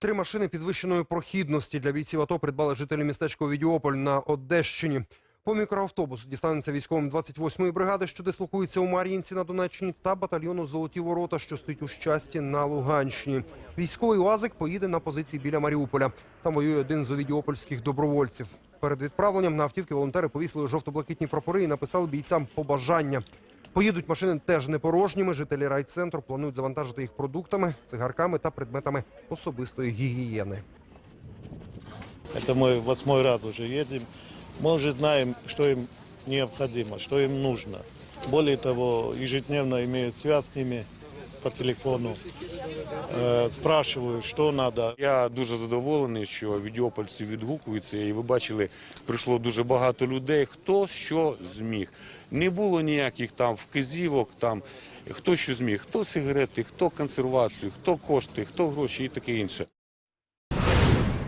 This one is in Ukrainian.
Три машини підвищеної прохідності для бійців АТО придбали жителі містечка Овідіополь на Одещині. По мікроавтобусу дістанеться військовим 28-ї бригади, що дислокується у Мар'їнці на Донеччині, та батальйону Золоті ворота, що стоїть у щасті на Луганщині. Військовий УАЗик поїде на позиції біля Маріуполя. Там воює один з овідіопольських добровольців. Перед відправленням на автівки волонтери повісили жовто-блакитні прапори і написали бійцям побажання. Поїдуть машини теж не порожніми. Жителі райцентру планують завантажити їх продуктами, цигарками та предметами особистої гігієни. Это мы восьмой раз уже едем. Мы уже знаем, что им необходимо, что им нужно. Более того, ежедневно имеют связь с ними по телефону. Э, спрашиваю, что надо. Я дуже задоволений, що відеопольці відгукуються, і ви бачили, прийшло дуже багато людей, хто що зміг. Не було ніяких там вказівок, там хто що зміг, хто сигарети, хто консервацію, хто кошти, хто гроші і таке інше.